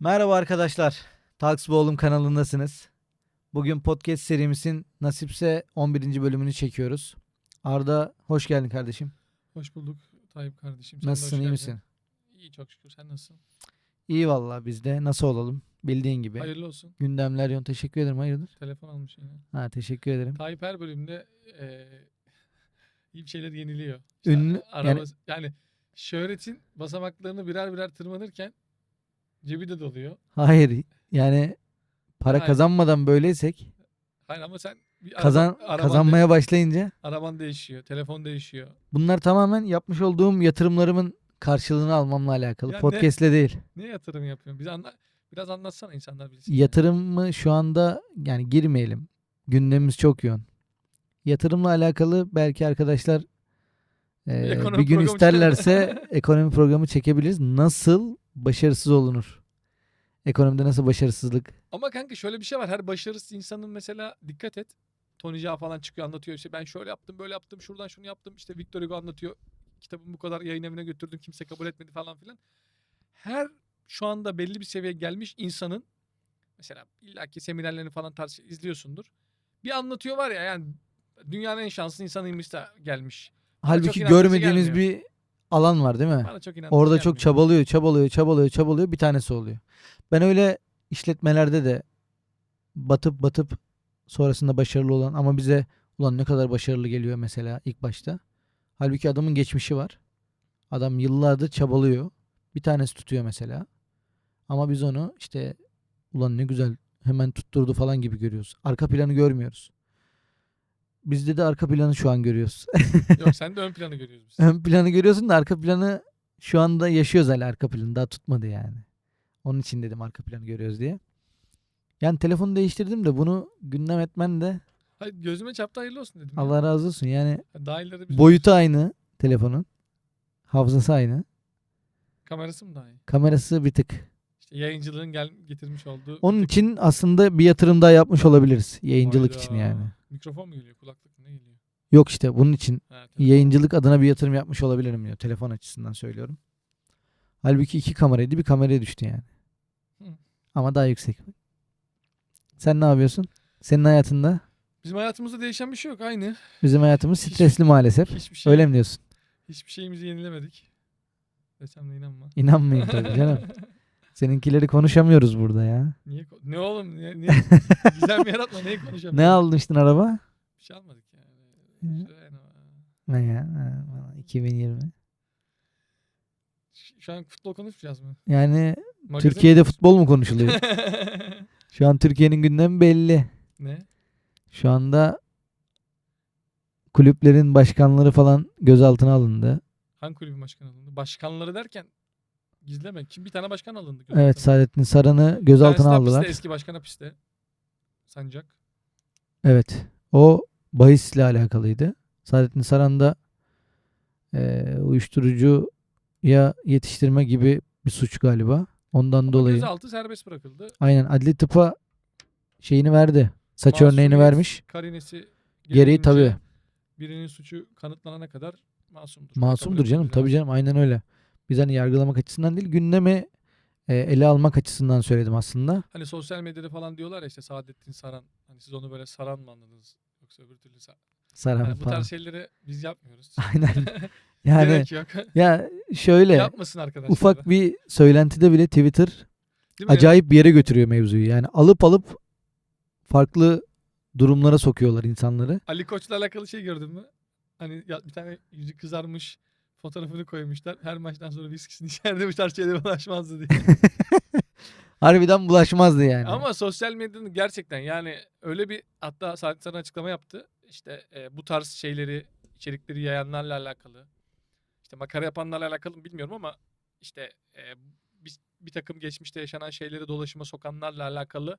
Merhaba arkadaşlar. Talksboğlum kanalındasınız. Bugün podcast serimizin nasipse 11. bölümünü çekiyoruz. Arda hoş geldin kardeşim. Hoş bulduk Tayyip kardeşim. Sen Nasılsın iyi misin? İyi çok şükür. Sen nasılsın? İyi vallahi biz de nasıl olalım bildiğin gibi. Hayırlı olsun. Gündemler yon teşekkür ederim hayırdır? Telefon almış yine. Ha teşekkür ederim. Tayyip her bölümde eee iyi bir şeyler yeniliyor. Ünlü- araba, yani, şöhretin basamaklarını birer birer tırmanırken cebi de doluyor. Hayır yani para Hayır. kazanmadan böyleysek Hayır ama sen bir kazan araban, kazanmaya de- başlayınca araban değişiyor, telefon değişiyor. bunlar tamamen yapmış olduğum yatırımlarımın karşılığını almamla alakalı. Ya ne- Podcast'le değil. Ne yatırım yapıyorsun? Bize anla, biraz anlatsana insanlar bilsin. Yatırımı şu anda yani girmeyelim. Gündemimiz çok yoğun. Yatırımla alakalı belki arkadaşlar Ekonomi bir gün programı isterlerse ekonomi programı çekebiliriz. Nasıl başarısız olunur? Ekonomide nasıl başarısızlık? Ama kanka şöyle bir şey var. Her başarısız insanın mesela dikkat et. Tony Jaa falan çıkıyor anlatıyor işte ben şöyle yaptım böyle yaptım şuradan şunu yaptım işte Victor Hugo anlatıyor. Kitabımı bu kadar yayın evine götürdüm kimse kabul etmedi falan filan. Her şu anda belli bir seviyeye gelmiş insanın mesela illaki seminerlerini falan tarz izliyorsundur. Bir anlatıyor var ya yani dünyanın en şanslı insanıymış da gelmiş. Halbuki gelmiyor. bir alan var değil mi? Bana çok inandırıcı Orada çok gelmiyor. çabalıyor, çabalıyor, çabalıyor, çabalıyor. Bir tanesi oluyor. Ben öyle işletmelerde de batıp batıp sonrasında başarılı olan ama bize ulan ne kadar başarılı geliyor mesela ilk başta. Halbuki adamın geçmişi var. Adam yıllardır çabalıyor. Bir tanesi tutuyor mesela. Ama biz onu işte ulan ne güzel hemen tutturdu falan gibi görüyoruz. Arka planı görmüyoruz. Bizde de arka planı şu an görüyoruz. Yok sen de ön planı görüyoruz biz. Ön planı görüyorsun da arka planı şu anda yaşıyoruz hala arka planı. Daha tutmadı yani. Onun için dedim arka planı görüyoruz diye. Yani telefonu değiştirdim de bunu gündem etmen de Hayır, gözüme çarptı hayırlı olsun dedim. Allah razı olsun. Yani Dahilleri biz boyutu aynı telefonun. Hafızası aynı. kamerası mı daha iyi? Kamerası bir tık. İşte yayıncılığın gel getirmiş olduğu. Onun bir için aslında bir yatırım daha yapmış olabiliriz. Yayıncılık için Hayda. yani. Mikrofon mu geliyor? Kulaklık? Ne geliyor? Yok işte bunun için Ha, yayıncılık adına bir yatırım yapmış olabilirim diyor. Telefon açısından söylüyorum. Halbuki iki kameraydı bir kameraya düştü yani. Hı. Ama daha yüksek. Sen ne yapıyorsun? Senin hayatında? Bizim hayatımızda değişen bir şey yok. Aynı. Bizim hayatımız Hiç- stresli maalesef. Hiçbir şey. Öyle mi diyorsun? Hiçbir şeyimizi yenilemedik. Desem de inanma. İnanmayın tabii canım. Seninkileri konuşamıyoruz burada ya. Niye? ko- Ne oğlum? Niye? niye? Gizem yaratma. Neyi konuşamıyoruz? Ne almıştın araba? Bir şey almadık yani. Hı. Yani, Ne ya? Ha, 2020. ş- Şu an futbol konuşmayacağız mı? Yani Magazin Türkiye'de futbol mu konuşuluyor? Şu an Türkiye'nin gündemi belli. ne? Şu anda kulüplerin başkanları falan gözaltına alındı. Hangi kulübün başkanı alındı? Başkanları derken gizleme. Kim bir tane başkan alındı? Evet gözaltına. Saadettin Saran'ı Bir tanesi gözaltına de aldılar. hapiste, eski başkan hapiste. Sancak. Evet. O bahisle alakalıydı. Saadettin Saran da eee uyuşturucuya yetiştirme gibi bir suç galiba. Ondan dolayı. Gözaltı serbest bırakıldı. Aynen adli tıpa şeyini verdi. Saç örneğini Masumiyet vermiş. Karinesi Gereği tabii. gereğince Birinin suçu kanıtlanana kadar masumdur. Masumdur canım. etmemiz Tabii canım aynen öyle. Biz hani yargılamak açısından değil gündemi e, ele almak açısından söyledim aslında. Hani sosyal medyada falan diyorlar ya işte Saadettin Saran. Hani siz onu böyle Saran mı anladınız? Yoksa öbür türlü sa- Saran Hani bu falan. tarz şeyleri biz yapmıyoruz. Aynen. Yani Gerek yok. ya şöyle Yapmasın arkadaşlar. ufak bir söylentide bile Twitter Değil mi? acayip bir yere götürüyor mevzuyu. Yani alıp alıp farklı durumlara sokuyorlar insanları. Ali Koç'la alakalı şey gördün mü? Hani ya bir tane yüzü kızarmış fotoğrafını koymuşlar. Her maçtan sonra viskisini içeride bu tarz şeylere bulaşmazdı diye. Harbiden bulaşmazdı yani. Ama sosyal medyanın gerçekten yani öyle bir hatta Saadettin Saran açıklama yaptı. İşte e, bu tarz şeyleri, içerikleri yayanlarla alakalı. işte makara yapanlarla alakalı bilmiyorum ama işte e, bir, bir takım geçmişte yaşanan şeyleri dolaşıma sokanlarla alakalı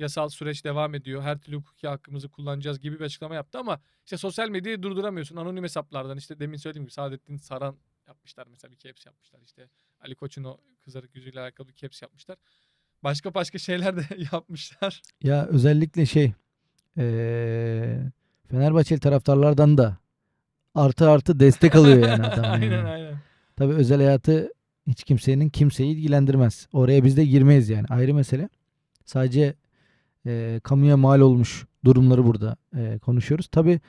yasal süreç devam ediyor. Her türlü hukuki hakkımızı kullanacağız gibi bir açıklama yaptı ama işte sosyal medyayı durduramıyorsun. Anonim hesaplardan işte demin söylediğim gibi Saadettin Saran yapmışlar mesela bir caps yapmışlar. İşte Ali Koç'un o kızarık yüzüyle alakalı bir caps yapmışlar. Başka başka şeyler de yapmışlar. Ya özellikle şey eee Fenerbahçeli taraftarlardan da artı artı destek alıyor yani adam. aynen yani. aynen. Tabii özel hayatı hiç kimsenin kimseyi ilgilendirmez. Oraya biz de girmeyiz yani. Ayrı mesele. Sadece e, kamuya mal olmuş durumları burada e, konuşuyoruz. Tabii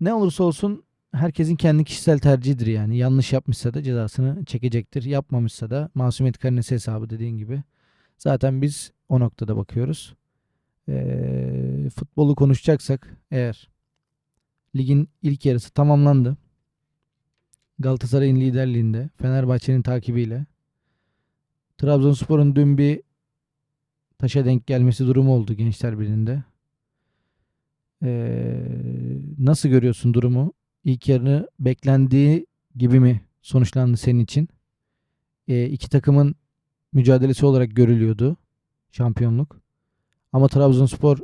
ne olursa olsun herkesin kendi kişisel tercihidir yani. Yanlış yapmışsa da cezasını çekecektir. Yapmamışsa da masumiyet karinesi hesabı dediğin gibi. Zaten biz o noktada bakıyoruz. E, futbolu konuşacaksak eğer ligin ilk yarısı tamamlandı. Galatasaray'ın liderliğinde, Fenerbahçe'nin takibiyle. Trabzonspor'un dün bir taşa denk gelmesi durumu oldu Gençler Birliği'nde. Ee, nasıl görüyorsun durumu? İlk yarını beklendiği gibi mi sonuçlandı senin için? Ee, iki takımın mücadelesi olarak görülüyordu şampiyonluk. Ama Trabzonspor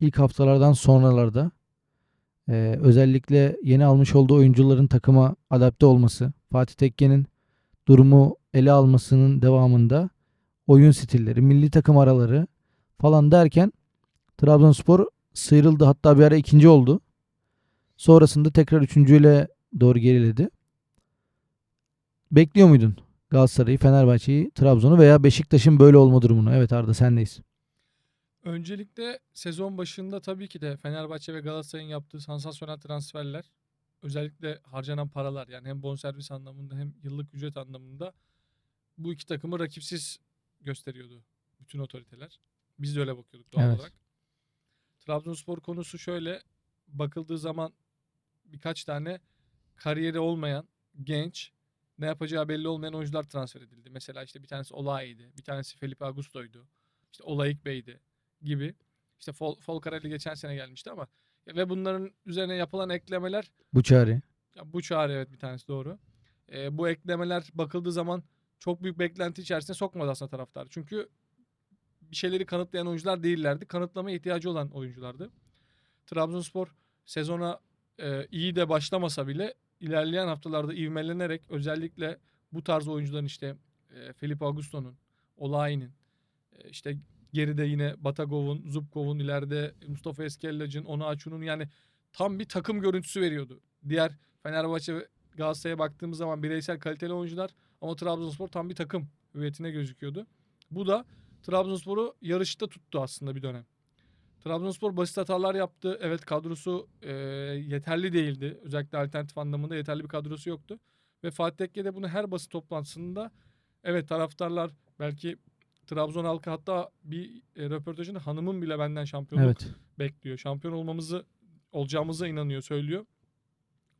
ilk haftalardan sonralarda ee, özellikle yeni almış olduğu oyuncuların takıma adapte olması, Fatih Tekke'nin durumu ele almasının devamında oyun stilleri, milli takım araları falan derken Trabzonspor sıyrıldı. Hatta bir ara ikinci oldu. Sonrasında tekrar üçüncüyle doğru geriledi. Bekliyor muydun Galatasaray'ı, Fenerbahçe'yi, Trabzon'u veya Beşiktaş'ın böyle olma durumunu? Evet Arda sendeyiz. Öncelikle sezon başında tabii ki de Fenerbahçe ve Galatasaray'ın yaptığı sansasyonel transferler özellikle harcanan paralar yani hem bonservis anlamında hem yıllık ücret anlamında bu iki takımı rakipsiz gösteriyordu bütün otoriteler. Biz de öyle bakıyorduk doğal Evet. olarak. Trabzonspor konusu şöyle bakıldığı zaman birkaç tane kariyeri olmayan genç ne yapacağı belli olmayan oyuncular transfer edildi. Mesela işte bir tanesi Olai'ydi, bir tanesi Felipe Augusto'ydu, işte Olaik Bey'di gibi. İşte Fol, Folcarelli geçen sene gelmişti ama ve bunların üzerine yapılan eklemeler Bu çare. ya bu çağrı evet bir tanesi doğru. Ee, bu eklemeler bakıldığı zaman çok büyük beklenti içerisine sokmadı aslında taraftar. Çünkü bir şeyleri kanıtlayan oyuncular değillerdi. Kanıtlamaya ihtiyacı olan oyunculardı. Trabzonspor sezona e, iyi de başlamasa bile ilerleyen haftalarda ivmelenerek özellikle bu tarz oyuncuların işte e, Felipe Augusto'nun, Olai'nin, e, işte geride yine Batagov'un, Zubkov'un, ileride Mustafa Eskellac'ın, Onaçu'nun yani tam bir takım görüntüsü veriyordu. Diğer Fenerbahçe ve Galatasaray'a baktığımız zaman bireysel kaliteli oyuncular ama Trabzonspor tam bir takım hüviyetine gözüküyordu. Bu da Trabzonspor'u yarışta tuttu aslında bir dönem. Trabzonspor basit hatalar yaptı. Evet kadrosu e, yeterli değildi. Özellikle alternatif anlamında yeterli bir kadrosu yoktu. Ve Fatih Tekke de bunu her basın toplantısında evet taraftarlar belki Trabzon halkı hatta bir e, röportajında hanımın bile benden şampiyonluk Evet. bekliyor. Şampiyon olmamızı olacağımıza inanıyor söylüyor.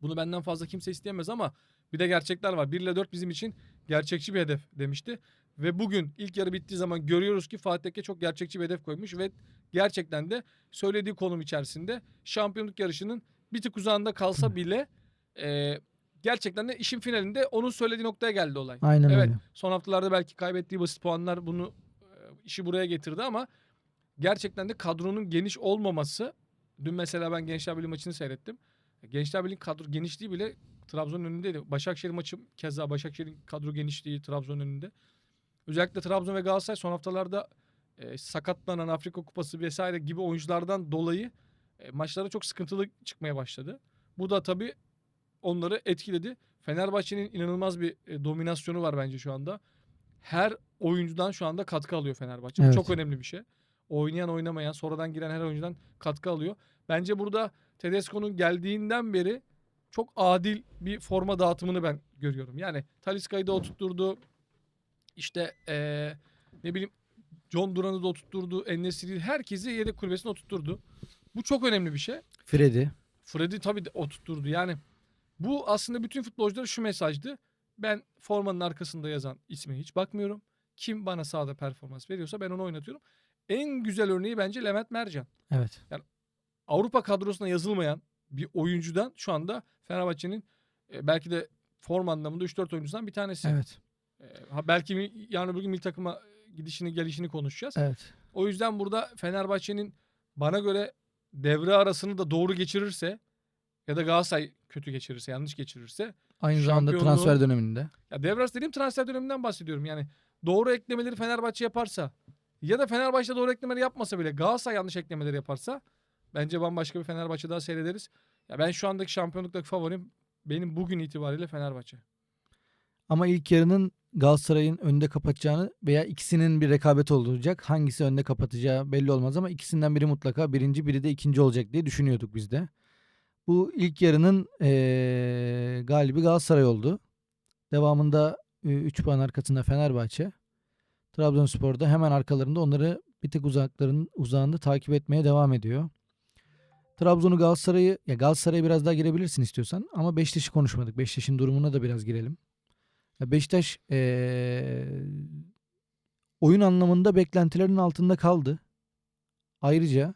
Bunu benden fazla kimse isteyemez ama bir de gerçekler var. 1 ile 4 bizim için gerçekçi bir hedef demişti. Ve bugün ilk yarı bittiği zaman görüyoruz ki Fatih Tekke çok gerçekçi bir hedef koymuş ve gerçekten de söylediği konum içerisinde şampiyonluk yarışının bir tık uzağında kalsa bile e, gerçekten de işin finalinde onun söylediği noktaya geldi olay. Aynen Evet. öyle. Son haftalarda belki kaybettiği basit puanlar bunu e, işi buraya getirdi ama gerçekten de kadronun geniş olmaması dün mesela ben Gençler Birliği maçını seyrettim. Gençler Birliği kadro genişliği bile Trabzon'un önündeydi. Başakşehir maçı keza Başakşehir'in kadro genişliği Trabzon'un önünde. Özellikle Trabzon ve Galatasaray son haftalarda e, sakatlanan Afrika Kupası vesaire gibi oyunculardan dolayı e, maçlara çok sıkıntılı çıkmaya başladı. Bu da tabii onları etkiledi. Fenerbahçe'nin inanılmaz bir e, dominasyonu var bence şu anda. Her oyuncudan şu anda katkı alıyor Fenerbahçe. Bu Evet. çok önemli bir şey. Oynayan oynamayan sonradan giren her oyuncudan katkı alıyor. Bence burada Tedesco'nun geldiğinden beri çok adil bir forma dağıtımını ben görüyorum. Yani Talisca'yı da oturtturdu. İşte eee, ne bileyim John Duran'ı da oturtturdu. Enesiri herkesi yedek kulübesine oturtturdu. Bu çok önemli bir şey. Freddy. Freddy tabii de oturtturdu. Yani bu aslında bütün futbolculara şu mesajdı. Ben formanın arkasında yazan isme hiç bakmıyorum. Kim bana sahada performans veriyorsa ben onu oynatıyorum. En güzel örneği bence Levent Mercan. Evet. Avrupa kadrosuna yazılmayan bir oyuncudan şu anda Fenerbahçe'nin e, belki de form anlamında 3-4 oyuncusundan bir tanesi. Evet. E, belki yarın öbür gün milli takıma gidişini gelişini konuşacağız. Evet. O yüzden burada Fenerbahçe'nin bana göre devre arasını da doğru geçirirse ya da Galatasaray kötü geçirirse, yanlış geçirirse Aynı zamanda transfer döneminde. ya devre arası dediğim transfer döneminden bahsediyorum. Yani doğru eklemeleri Fenerbahçe yaparsa ya da Fenerbahçe doğru eklemeleri yapmasa bile Galatasaray yanlış eklemeleri yaparsa bence bambaşka bir Fenerbahçe daha seyrederiz. Ya ben şu andaki şampiyonluktaki favorim benim bugün itibariyle Fenerbahçe. Ama ilk yarının Galatasaray'ın önde kapatacağını veya ikisinin bir rekabet olacak. Hangisi önde kapatacağı belli olmaz ama ikisinden biri mutlaka birinci biri de ikinci olacak diye düşünüyorduk biz de. Bu ilk yarının eee, galibi Galatasaray oldu. Devamında 3 puan arkasında Fenerbahçe. Trabzonspor'da hemen arkalarında onları bir tık uzakların uzağında takip etmeye devam ediyor. Trabzon'u Galatasaray'ı ya Galatasaray'a biraz daha girebilirsin istiyorsan ama Beşiktaş'ı konuşmadık. Beşiktaş'ın durumuna da biraz girelim. Ya Beşiktaş eee, oyun anlamında beklentilerin altında kaldı. Ayrıca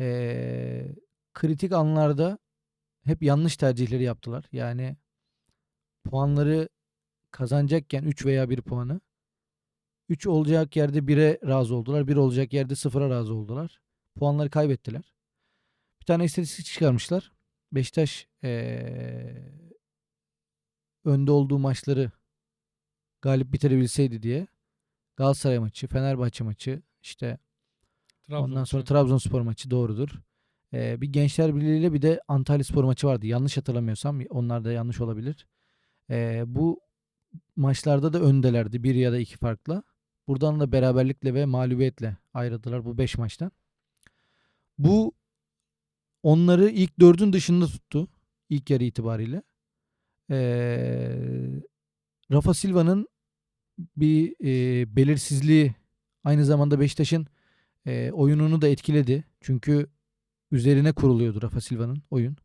eee, kritik anlarda hep yanlış tercihleri yaptılar. Yani puanları kazanacakken 3 veya 1 puanı 3 olacak yerde 1'e razı oldular. 1 olacak yerde 0'a razı oldular. Puanları kaybettiler. Bir tane istatistik çıkarmışlar. Beşiktaş eee, önde olduğu maçları galip bitirebilseydi diye. Galatasaray maçı, Fenerbahçe maçı, işte ondan sonra Trabzon. Trabzonspor maçı doğrudur. Ee, bir Gençler Birliği ile bir de Antalyaspor maçı vardı. Yanlış hatırlamıyorsam onlar da yanlış olabilir. Ee, bu maçlarda da öndelerdi bir ya da iki farkla. Buradan da beraberlikle ve mağlubiyetle ayrıldılar bu 5 maçtan. Bu onları ilk dördün dışında tuttu. ilk yarı itibariyle. Ee, Rafa Silva'nın bir e, belirsizliği aynı zamanda Beşiktaş'ın e, oyununu da etkiledi. Çünkü üzerine kuruluyordu Rafa Silva'nın oyun.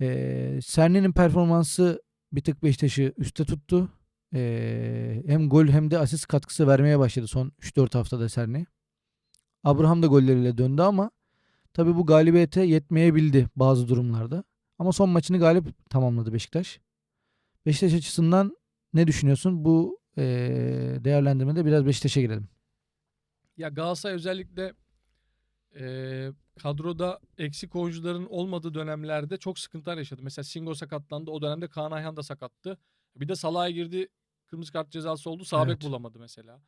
E, Serne'nin performansı bir tık Beşiktaş'ı üste tuttu. E, hem gol hem de asist katkısı vermeye başladı son 3-4 haftada Serne. Abraham da golleriyle döndü ama tabii bu galibiyete yetmeyebildi bazı durumlarda. Ama son maçını galip tamamladı Beşiktaş. Beşiktaş açısından ne düşünüyorsun? Bu e, değerlendirmede biraz Beşiktaş'a girelim. Ya Galatasaray özellikle eee, kadroda eksik oyuncuların olmadığı dönemlerde çok sıkıntılar yaşadı. Mesela Singo sakatlandı. O dönemde Kaan Ayhan da sakattı. Bir de Salah'a girdi. Kırmızı kart cezası oldu. Sağ bek Evet. bulamadı mesela.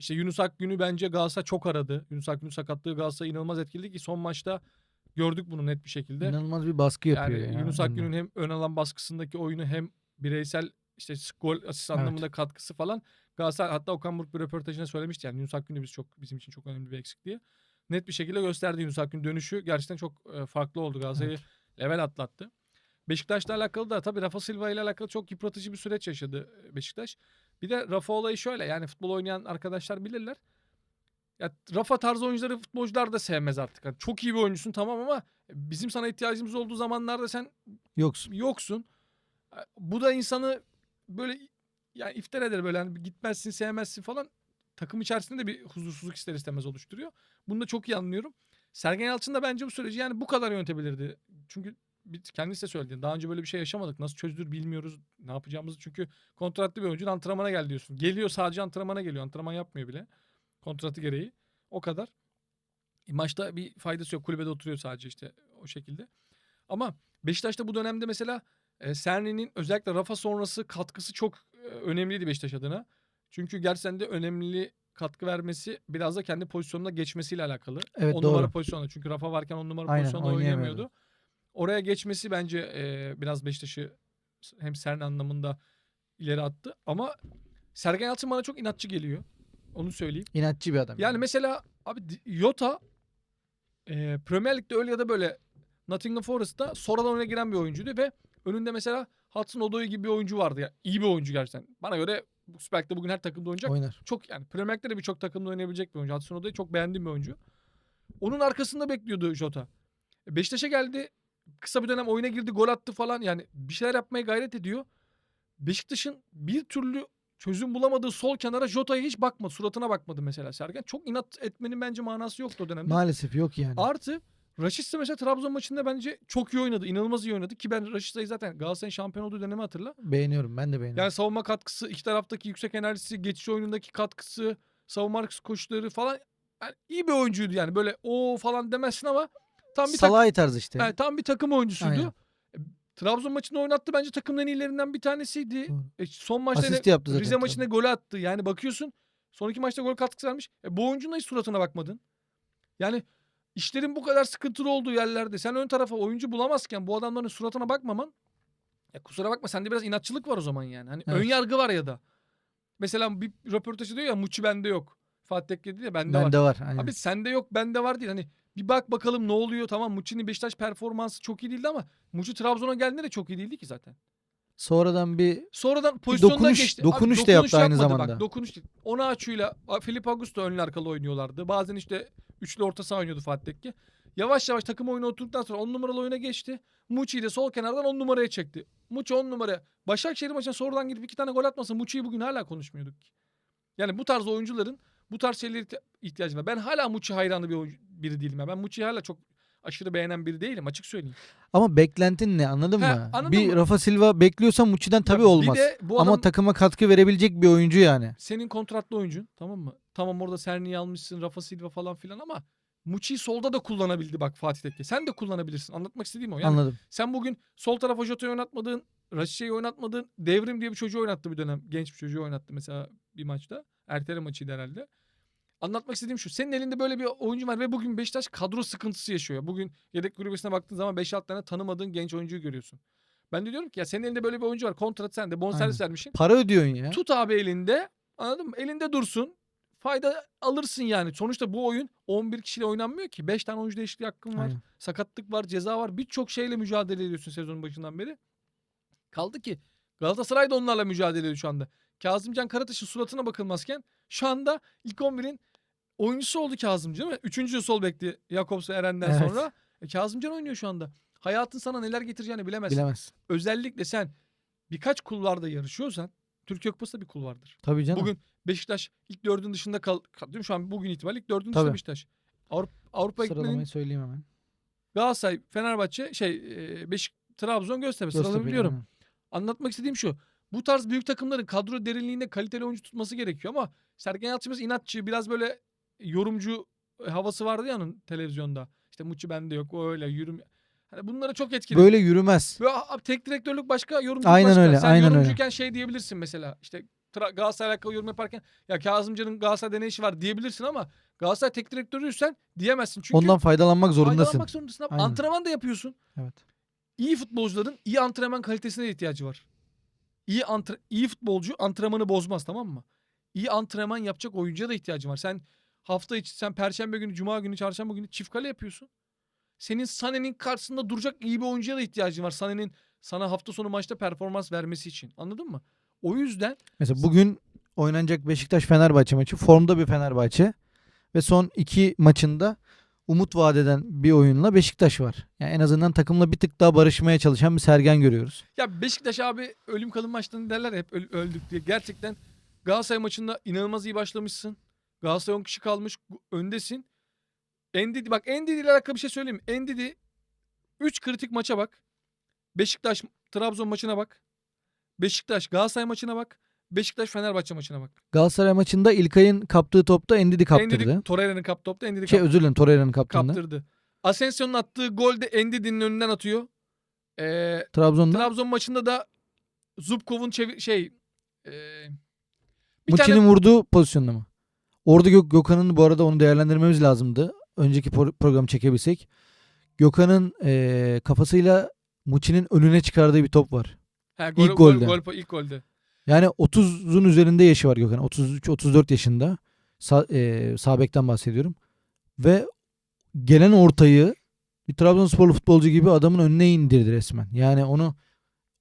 İşte Yunus Akgün'ü bence Galatasaray çok aradı. Yunus Akgün'ün sakatlığı Galatasaray'ı inanılmaz etkiledi ki son maçta gördük bunu net bir şekilde. İnanılmaz bir baskı yapıyor Yani ya. Yunus. Akgün'ün hem ön alan baskısındaki oyunu hem bireysel işte gol asist Evet. anlamında katkısı falan Galatasaray hatta Okan Buruk bir röportajında söylemişti yani Yunus Akgün de biz çok bizim için çok önemli bir eksik diye. Net bir şekilde gösterdi Yunus Akgün dönüşü gerçekten çok e, farklı oldu Galatasaray'ı level atlattı. Beşiktaş'la alakalı da tabii Rafa Silva ile alakalı çok yıpratıcı bir süreç yaşadı e, Beşiktaş. Bir de Rafa olayı şöyle yani futbol oynayan arkadaşlar bilirler. Ya Rafa tarzı oyuncuları futbolcular da sevmez artık. Yani çok iyi bir oyuncusun tamam ama bizim sana ihtiyacımız olduğu zamanlarda sen Yoksun. yoksun. Bu da insanı böyle yani iftar eder böyle hani gitmezsin sevmezsin falan. Takım içerisinde de bir huzursuzluk ister istemez oluşturuyor. Bunu da çok iyi anlıyorum. Sergen Yalçın da bence bu süreci yani bu kadar yönetebilirdi. Çünkü kendisi de söyledi. Daha önce böyle bir şey yaşamadık. Nasıl çözülür bilmiyoruz. Ne yapacağımızı. Çünkü kontratlı bir oyuncu antrenmana gel diyorsun. Geliyor sadece antrenmana geliyor. Antrenman yapmıyor bile. Kontratı gereği. O kadar. E, maçta bir faydası yok. Kulübede oturuyor sadece işte o şekilde. Ama Beşiktaş'ta bu dönemde mesela e, Serni'nin özellikle Rafa sonrası katkısı çok e, önemliydi Beşiktaş adına. Çünkü gerçekten de önemli katkı vermesi biraz da kendi pozisyonuna geçmesiyle alakalı. Evet, 10 doğru. numara pozisyonda. Çünkü Rafa varken 10 numara Aynen, pozisyonda oynayamıyordu. Oraya geçmesi bence e, biraz Beşiktaş'ı hem Serni anlamında ileri attı. Ama Sergen Yalçın bana çok inatçı geliyor. Onu söyleyeyim. İnatçı bir adam. Yani mesela abi Yota e, Premier Lig'de öyle ya da böyle Nottingham Forest'ta sonradan oyuna giren bir oyuncuydu ve önünde mesela Hudson Odoi gibi bir oyuncu vardı ya. İyi bir oyuncu gerçekten. Bana göre Süper Lig'de bugün her takımda oynayacak. oynar. Çok yani Premier Lig'de de birçok takımda oynayabilecek bir oyuncu. Hudson Odoi çok beğendiğim bir oyuncu. Onun arkasında bekliyordu Jota. E, Beşiktaş'a geldi. Kısa bir dönem oyuna girdi, gol attı falan. Yani bir şeyler yapmaya gayret ediyor. Beşiktaş'ın bir türlü çözüm bulamadığı sol kenara Jota'ya hiç bakmadı. Suratına bakmadı mesela Sergen. Çok inat etmenin bence manası yoktu o dönemde. Maalesef yok yani. Artı Raşit'se mesela Trabzon maçında bence çok iyi oynadı. İnanılmaz iyi oynadı. Ki ben Raşit'se'yi zaten Galatasaray'ın şampiyon olduğu dönemi hatırla. Beğeniyorum. Ben de beğeniyorum. Yani savunma katkısı, iki taraftaki yüksek enerjisi, geçiş oyunundaki katkısı, savunma arkası koşuları falan. Yani iyi bir oyuncuydu yani. Böyle o falan demezsin ama tam bir, tak- Salah'ı tarzı işte. yani tam bir takım oyuncusuydu. Aynen. E, Trabzon maçında oynattı bence takımın en iyilerinden bir tanesiydi. E, son maçta Asist yaptı zaten. Rize maçında gol attı. Yani bakıyorsun son iki maçta gol katkısı vermiş. E, bu oyuncunun hiç suratına bakmadın. Yani işlerin bu kadar sıkıntılı olduğu yerlerde sen ön tarafa oyuncu bulamazken bu adamların suratına bakmaman Ya kusura bakma sende biraz inatçılık var o zaman yani. Hani Evet. ön yargı var ya da. Mesela bir röportajı diyor ya Muçi bende yok. Fatih Tekke diyor ya bende, var. Bende var. Aynen. Abi sende yok bende var değil. Hani bir bak bakalım ne oluyor. Tamam Muçi'nin Beşiktaş performansı çok iyi değildi ama Muçi Trabzon'a geldiğinde de çok iyi değildi ki zaten. Sonradan bir Sonradan pozisyondan dokunuş- geçti. dokunuş da yaptı aynı yapmadı zamanda. Bak, dokunuş değil. Ona açıyla Filip Augusto önlü arkalı oynuyorlardı. Bazen işte üçlü orta saha oynuyordu Fatih Tekke. Yavaş yavaş takım oyunu oturduktan sonra 10 numaralı oyuna geçti. Muçi'yi de sol kenardan 10 numaraya çekti. Muçi 10 numara. Başakşehir maçına sonradan gidip iki tane gol atmasa Muçi'yi bugün hala konuşmuyorduk. ki. Yani bu tarz oyuncuların bu tarz şeylere ihti- ihtiyacı var. Ben hala Muçi hayranı bir oyuncu, biri değilim. ya. Ben Muçi'yi hala çok aşırı beğenen biri değilim açık söyleyeyim. ama beklentin ne anladın He, mı? anladın bir mı? Rafa Silva bekliyorsan Muçi'den tabii olmaz. Bir de bu Ama adam takıma katkı verebilecek bir oyuncu yani. senin kontratlı oyuncun tamam mı? Tamam orada Serni'yi almışsın, Rafa Silva falan filan ama Muçi'yi solda da kullanabildi bak Fatih Tekke. Sen de kullanabilirsin. Anlatmak istediğim o. Yani Anladım. sen bugün sol tarafa Jota'yı oynatmadığın, Raşiçe'yi oynatmadığın, Devrim diye bir çocuğu oynattı bir dönem. Genç bir çocuğu oynattı mesela bir maçta. Ertele maçıydı herhalde. Anlatmak istediğim şu. Senin elinde böyle bir oyuncu var ve bugün Beşiktaş kadro sıkıntısı yaşıyor. Bugün yedek kulübesine baktığın zaman 5-6 tane tanımadığın genç oyuncuyu görüyorsun. Ben de diyorum ki ya senin elinde böyle bir oyuncu var. Kontrat sende. Bonservis vermişsin. Para ödüyorsun ya. Tut abi elinde. Anladın mı? Elinde dursun. Fayda alırsın yani. Sonuçta bu oyun 11 kişiyle oynanmıyor ki. 5 tane oyuncu değişikliği hakkın var. Aynen. Sakatlık var, ceza var. Birçok şeyle mücadele ediyorsun sezonun başından beri. Kaldı ki Galatasaray da onlarla mücadele ediyor şu anda. Kazımcan Karataş'ın suratına bakılmazken şu anda ilk 11'in oyuncusu oldu Kazımcan değil mi? Üçüncü sol bekti Jakobs ve Eren'den Evet. sonra. E, Kazımcan oynuyor şu anda. Hayatın sana neler getireceğini bilemezsin. Bilemez. Özellikle sen birkaç kulvarda yarışıyorsan Türkiye Kupası da bir kulvardır. Tabii canım. Bugün Beşiktaş ilk dördün dışında kal, kal-? Şu an bugün itibariyle ilk dördün dışında. Beşiktaş. Avrupa, Avrupa gitmenin Sıralamayı söyleyeyim hemen. Galatasaray, Fenerbahçe, şey e, Beşik, Trabzon, Göztepe sıralarını biliyorum. Anlatmak istediğim şu. Bu tarz büyük takımların kadro derinliğinde kaliteli oyuncu tutması gerekiyor ama Sergen Yalçın biraz inatçı, biraz böyle yorumcu e, havası vardı ya onun televizyonda. İşte Muçi bende yok, o öyle yürüm. Hani bunlara çok etkili. Böyle yürümez. Böyle abi tek direktörlük başka, yorumculuk Aynen başka. öyle, Sen aynen öyle. yorumcuyken şey diyebilirsin mesela. İşte Galatasaray alakalı yorum yaparken ya Kazımcan'ın Galatasaray'da ne işi var diyebilirsin ama Galatasaray tek direktörüysen diyemezsin. Çünkü Ondan faydalanmak zorundasın. faydalanmak zorundasın. Abi. Aynen. Antrenman da yapıyorsun. Evet. İyi futbolcuların iyi antrenman kalitesine ihtiyacı var. İyi antre iyi futbolcu antrenmanı bozmaz tamam mı? İyi antrenman yapacak oyuncuya da ihtiyacı var. Sen hafta içi sen perşembe günü, cuma günü, çarşamba günü çift kale yapıyorsun. Senin Sané'nin karşısında duracak iyi bir oyuncuya da ihtiyacın var. Sané'nin sana hafta sonu maçta performans vermesi için. Anladın mı? O yüzden Mesela bugün oynanacak Beşiktaş Fenerbahçe maçı formda bir Fenerbahçe ve son iki maçında umut vadeden bir oyunla Beşiktaş var. Yani en azından takımla bir tık daha barışmaya çalışan bir Sergen görüyoruz. ya Beşiktaş abi ölüm kalım maçlarını derler hep öl- öldük diye. Gerçekten Galatasaray maçında inanılmaz iyi başlamışsın. Galatasaray 10 kişi kalmış öndesin. Endidi bak Endidi ile alakalı bir şey söyleyeyim? Endidi 3 kritik maça bak. Beşiktaş Trabzon maçına bak. Beşiktaş Galatasaray maçına bak. Beşiktaş Fenerbahçe maçına bak. Galatasaray maçında İlkay'ın kaptığı topta Endidi kaptırdı. Endidi Torreira'nın kap topta Endidi Şey kap- özür dilerim Torreira'nın kaptığında. kaptırdı. Asensio'nun attığı gol de Endidi'nin önünden atıyor. Ee, Trabzon'da. Trabzon maçında da Zubkov'un çevir şey e, bir Muçi'nin tane vurduğu pozisyonda mı? Orada Gök Gökhan'ın bu arada onu değerlendirmemiz lazımdı. Önceki pro- programı çekebilsek. Gökhan'ın eee, kafasıyla Muçi'nin önüne çıkardığı bir top var. ha, ilk golde. Gol, gol, ilk golde. Yani 30'un üzerinde yaşı var Gökhan. 33-34 yaşında. Sa eee sağ bekten bahsediyorum. Ve gelen ortayı bir Trabzonsporlu futbolcu gibi adamın önüne indirdi resmen. Yani onu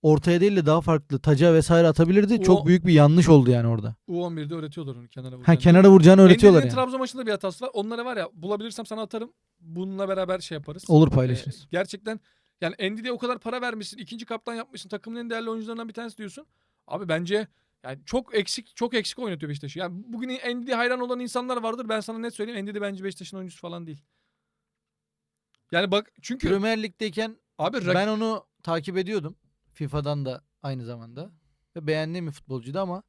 ortaya değil de daha farklı taca vesaire atabilirdi. O- Çok büyük bir yanlış oldu yani orada. U11'de öğretiyorlar onu kenara Ha vuracağını. kenara vuracağını öğretiyorlar Endidi'nin yani. Trabzon maçında bir hatası var. Onlara var ya bulabilirsem sana atarım. Bununla beraber şey yaparız. Olur Ee, paylaşırız. gerçekten yani Endidi'ye o kadar para vermişsin. ikinci kaptan yapmışsın. Takımın en değerli oyuncularından bir tanesi diyorsun. Abi bence yani çok eksik çok eksik oynatıyor Beşiktaş'ı. Yani bugün Endidi hayran olan insanlar vardır. Ben sana net söyleyeyim. Endidi bence Beşiktaş'ın oyuncusu falan değil. Yani bak çünkü Premier Lig'deyken abi rak- ben onu takip ediyordum. FIFA'dan da aynı zamanda. Ve beğendiğim bir futbolcuydu ama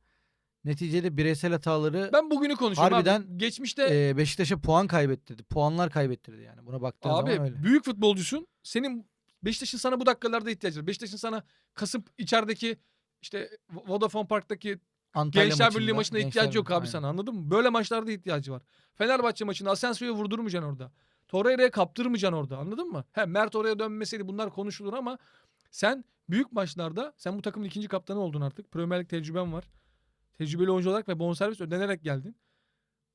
neticede bireysel hataları ben bugünü konuşuyorum abi. Harbiden, Geçmişte eee, Beşiktaş'a puan kaybettirdi. Puanlar kaybettirdi yani. Buna baktığın Abi zaman öyle. büyük futbolcusun. Senin Beşiktaş'ın sana bu dakikalarda ihtiyacı var. Beşiktaş'ın sana kasıp içerideki işte Vodafone Park'taki Antalya Gençler maçında, Birliği maçına Gençler ihtiyacı yok Birliği, abi aynen. sana anladın mı? Böyle maçlarda ihtiyacı var. Fenerbahçe maçında Asensio'yu vurdurmayacaksın orada. Torreira'ya kaptırmayacaksın orada anladın mı? He Mert oraya dönmeseydi bunlar konuşulur ama sen büyük maçlarda sen bu takımın ikinci kaptanı oldun artık. Premier Lig tecrüben var. Tecrübeli oyuncu olarak ve bonservis ödenerek geldin.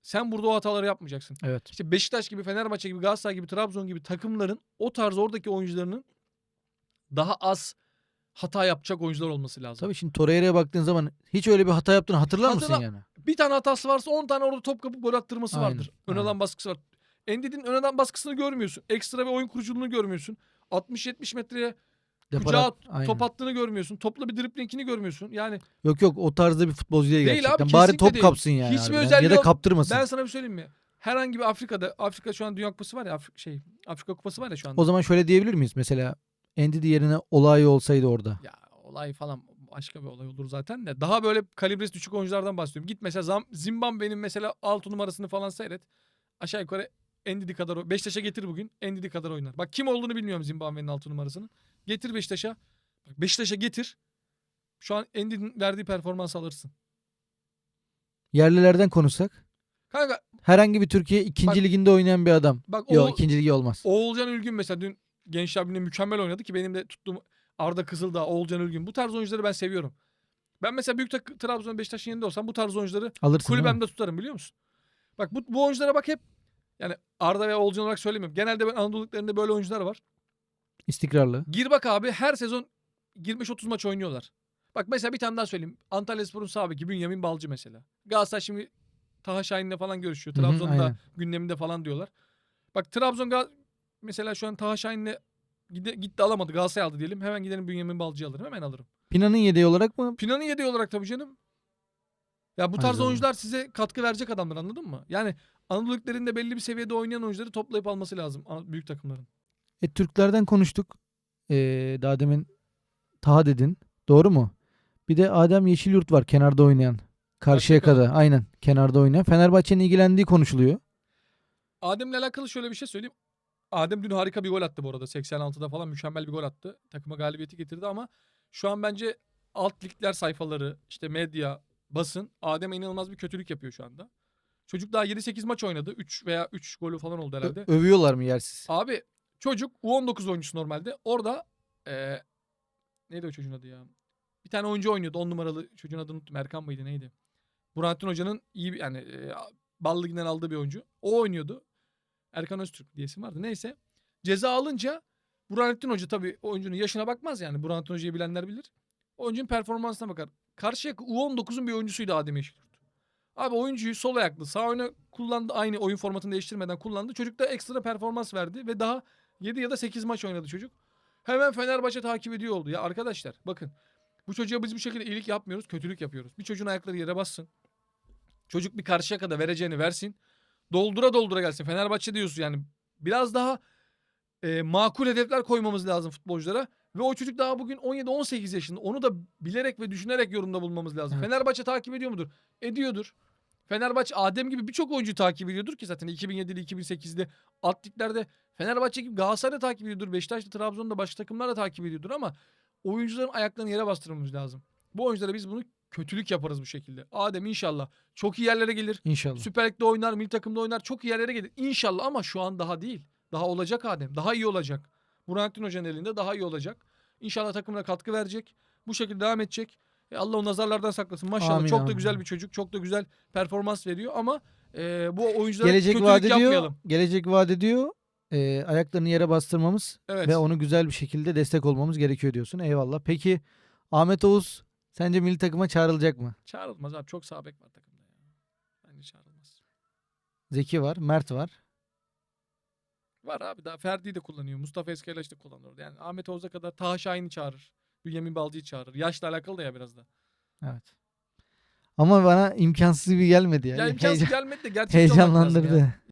Sen burada o hataları yapmayacaksın. Evet. İşte Beşiktaş gibi, Fenerbahçe gibi, Galatasaray gibi, Trabzon gibi takımların o tarz oradaki oyuncularının daha az hata yapacak oyuncular olması lazım. Tabii şimdi Torreira'ya baktığın zaman hiç öyle bir hata yaptığını hatırlar mısın Hatırla- yani? Bir tane hatası varsa 10 tane orada top kapıp gol attırması Aynen, vardır. Ön alan baskısı var. Endid'in ön alan baskısını görmüyorsun. Ekstra bir oyun kuruculuğunu görmüyorsun. 60-70 metreye Depar kucağa aynen. top attığını görmüyorsun. Topla bir driblingini görmüyorsun. Yani Yok yok o tarzda bir futbolcu değil, Değil abi, gerçekten. Bari kesinlikle top değil. kapsın yani. Hiçbir harbiden. özelliği Ya da yok. kaptırmasın. ben sana bir söyleyeyim mi? Herhangi bir Afrika'da Afrika şu an Dünya Kupası var ya Afri- şey Afrika Kupası var ya şu anda. O zaman şöyle diyebilir miyiz? Mesela Endidi yerine olay olsaydı orada. Ya olay falan başka bir olay olur zaten de. Daha böyle kalibresi düşük oyunculardan bahsediyorum. Git mesela Zam Zimbabwe'nin mesela 6 numarasını falan seyret. Aşağı yukarı Endidi kadar o- Beşiktaş'a getir bugün. Endidi kadar oynar. Bak kim olduğunu bilmiyorum Zimbabwe'nin 6 numarasını. Getir Beşiktaş'a. Bak Beşiktaş'a getir. Şu an Endidi'nin verdiği performans alırsın. Yerlilerden konuşsak. Kanka Herhangi bir Türkiye ikinci Bak- liginde oynayan bir adam. bak Yok o, ikinci ligi olmaz. Oğulcan Ülgün mesela dün Gençler Birliği'nde mükemmel oynadı ki benim de tuttuğum Arda Kızıldağ, Oğulcan Ülgün. Bu tarz oyuncuları ben seviyorum. Ben mesela büyük takı, Trabzon Beşiktaş'ın yerinde olsam bu tarz oyuncuları Alırsın kulübemde tutarım biliyor musun? Bak bu, bu oyunculara bak hep yani Arda ve Oğulcan olarak söylemiyorum. Genelde ben Anadolu liglerinde böyle oyuncular var. İstikrarlı. Gir bak abi her sezon 25-30 maç oynuyorlar. Bak mesela bir tane daha söyleyeyim. Antalyaspor'un sağ beki Bünyamin Balcı mesela. Galatasaray şimdi Taha Şahin'le falan görüşüyor. Hı hı, Trabzon'da aynen. gündeminde falan diyorlar. Bak Trabzon Gal- mesela şu an Taha Şahin'le gide- gitti alamadı. Galatasaray aldı diyelim. Hemen gidelim Bünyamin Balcı'yı alırım. Hemen alırım. Pina'nın yedeği olarak mı? Pinan'ın yedeği olarak tabii canım. Ya bu tarz zamanda. oyuncular size katkı verecek adamlar anladın mı? Yani Anadolu liglerinde belli bir seviyede oynayan oyuncuları toplayıp alması lazım büyük takımların. E, Türklerden konuştuk. E, daha demin Taha dedin. Doğru mu? Bir de Adem Yeşilyurt var kenarda oynayan. Karşıyaka'da. Aynen. Kenarda oynayan. Fenerbahçe'nin ilgilendiği konuşuluyor. Adem'le alakalı şöyle bir şey söyleyeyim. Adem dün harika bir gol attı bu arada. 86'da falan mükemmel bir gol attı. Takıma galibiyeti getirdi ama şu an bence alt ligler sayfaları, işte medya, basın Adem'e inanılmaz bir kötülük yapıyor şu anda. Çocuk daha 7-8 maç oynadı. 3 veya 3 golü falan oldu Ö- herhalde. övüyorlar mı yersiz? Abi çocuk U19 oyuncusu normalde. Orada eee neydi o çocuğun adı ya? Bir tane oyuncu oynuyordu. 10 numaralı çocuğun adını unuttum. Erkan mıydı neydi? Burhanettin Hoca'nın iyi bir yani e, Bal Ligi'nden aldığı bir oyuncu. O oynuyordu. Erkan Öztürk diye isim vardı. Neyse. Ceza alınca Burhanettin Hoca tabii oyuncunun yaşına bakmaz yani. Burhanettin Hoca'yı bilenler bilir. Oyuncunun performansına bakar. Karşıyaka U19'un bir oyuncusuydu Adem Yeşilyurt. Abi oyuncuyu sol ayaklı sağ oyuna kullandı. Aynı oyun formatını değiştirmeden kullandı. Çocuk da ekstra performans verdi ve daha 7 ya da 8 maç oynadı çocuk. Hemen Fenerbahçe takip ediyor oldu. Ya arkadaşlar bakın bu çocuğa biz bu şekilde iyilik yapmıyoruz, kötülük yapıyoruz. Bir çocuğun ayakları yere bassın. Çocuk bir karşıya kadar vereceğini versin. Doldura doldura gelsin. Fenerbahçe diyorsun yani biraz daha e, makul hedefler koymamız lazım futbolculara. Ve o çocuk daha bugün 17-18 yaşında. Onu da bilerek ve düşünerek yorumda bulmamız lazım. Evet. Fenerbahçe takip ediyor mudur? Ediyordur. Fenerbahçe Adem gibi birçok oyuncuyu takip ediyordur ki zaten 2007'de 2008'de alt liglerde Fenerbahçe gibi Galatasaray'da takip ediyordur. Beşiktaş'ta Trabzon'da başka takımlar da takip ediyordur ama oyuncuların ayaklarını yere bastırmamız lazım. Bu oyunculara biz bunu kötülük yaparız bu şekilde. Adem inşallah çok iyi yerlere gelir. İnşallah. Süper Lig'de oynar, milli takımda oynar. Çok iyi yerlere gelir. İnşallah ama şu an daha değil. Daha olacak Adem. Daha iyi olacak. Burhanettin Hoca'nın elinde daha iyi olacak. İnşallah takımına katkı verecek. Bu şekilde devam edecek. E Allah o nazarlardan saklasın. Maşallah Amin, çok da amin. güzel bir çocuk. Çok da güzel performans veriyor ama e, bu oyunculara Gelecek kötülük vaat ediyor. yapmayalım. Gelecek vaat ediyor. E, ayaklarını yere bastırmamız Evet. ve onu güzel bir şekilde destek olmamız gerekiyor diyorsun. Eyvallah. Peki Ahmet Oğuz sence milli takıma çağrılacak mı? Çağrılmaz abi. Çok sağ bek var takımda ya. Bence çağrılmaz. Zeki var, Mert var. Var abi daha Ferdi'yi de kullanıyor. Mustafa Eskeleş de kullanıyor. Yani Ahmet Oğuz'a kadar Taha Şahin'i çağırır. Bünyamin Balcı'yı çağırır. Yaşla alakalı da ya biraz da. Evet. Ama bana imkansız gibi gelmedi ya. Ya imkansız Heyecan- gelmedi de gerçekçi olmak lazım ya. heyecanlandırdı.